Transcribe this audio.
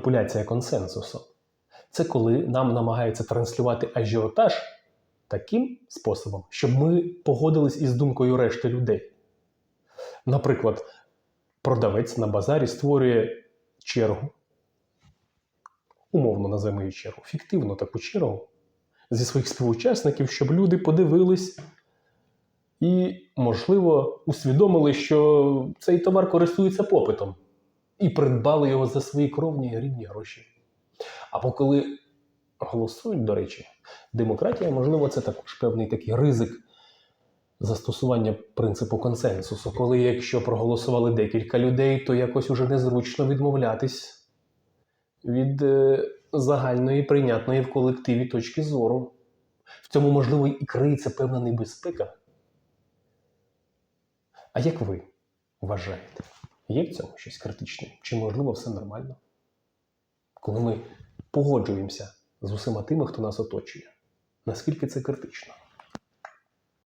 маніпуляція консенсусом. Це коли нам намагаються транслювати ажіотаж таким способом, щоб ми погодились із думкою решти людей. Наприклад, продавець на базарі створює чергу, умовно назвемо її чергу, фіктивну таку чергу зі своїх співучасників, щоб люди подивились і, можливо, усвідомили, що цей товар користується попитом, і придбали його за свої кровні і рідні гроші. Або коли голосують, до речі, демократія, можливо, це також певний такий ризик застосування принципу консенсусу, коли якщо проголосували декілька людей, то якось уже незручно відмовлятись від е, загальної прийнятної в колективі точки зору. В цьому, можливо, і криється певна небезпека. А як ви вважаєте? Є в цьому щось критичне? Чи можливо все нормально? Коли ми погоджуємося з усіма тими, хто нас оточує, наскільки це критично?